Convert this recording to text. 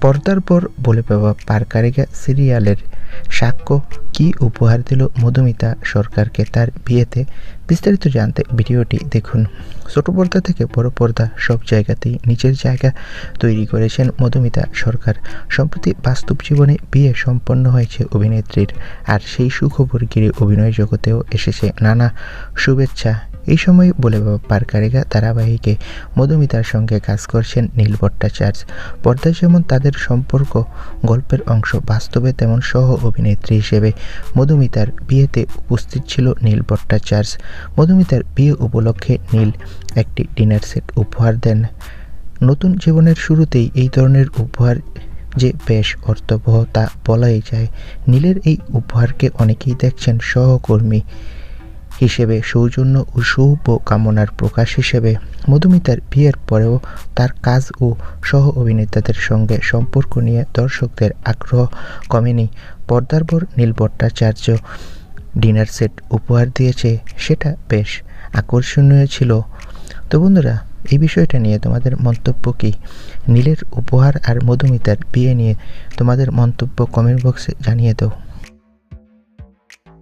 পর্দার পর বলে পাওয়া পারকারিকা সিরিয়ালের সাক্ষ্য কি উপহার দিল মধুমিতা সরকারকে তার বিয়েতে বিস্তারিত জানতে ভিডিওটি দেখুন। ছোট পর্দা থেকে বড় পর্দা সব জায়গাতেই নিজের জায়গা তৈরি করেছেন মধুমিতা সরকার। সম্প্রতি বাস্তব জীবনে বিয়ে সম্পন্ন হয়েছে অভিনেত্রীর, আর সেই সুখবর ঘিরে অভিনয় জগতেও এসেছে নানা শুভেচ্ছা এই সময় বলে বাবা পারকারিকা ধারাবাহিকে মধুমিতার সঙ্গে কাজ করছেন নীল ভট্টাচার্য। পর্দায় যেমন তাদের সম্পর্ক, গল্পের অংশ বাস্তবে তেমন সহ অভিনেত্রী হিসেবে মধুমিতার বিয়েতে উপস্থিত ছিল নীল ভট্টাচার্য। মধুমিতার বিয়ে উপলক্ষে নীল একটি ডিনার সেট উপহার দেন। নতুন জীবনের শুরুতেই এই ধরনের উপহার যে বেশ অর্থবহ তা বলাই যায়, নীলের এই উপহারকে অনেকেই দেখছেন সহকর্মী। হিসেবে সৌজন্য ও সৌভ কামনার প্রকাশ হিসেবে মধুমিতার বিয়ের পরেও তার কাজ ও সহ অভিনেতাদের সঙ্গে সম্পর্ক নিয়ে দর্শকদের আগ্রহ কমেনি। পর্দার পর নীল ভট্টাচার্য ডিনার সেট উপহার দিয়েছে, সেটা বেশ আকর্ষণীয় ছিল। তো বন্ধুরা, এই বিষয়টা নিয়ে তোমাদের মন্তব্য কী? নীলের উপহার আর মধুমিতার বিয়ে নিয়ে তোমাদের মন্তব্য কমেন্ট বক্সে জানিয়ে দাও।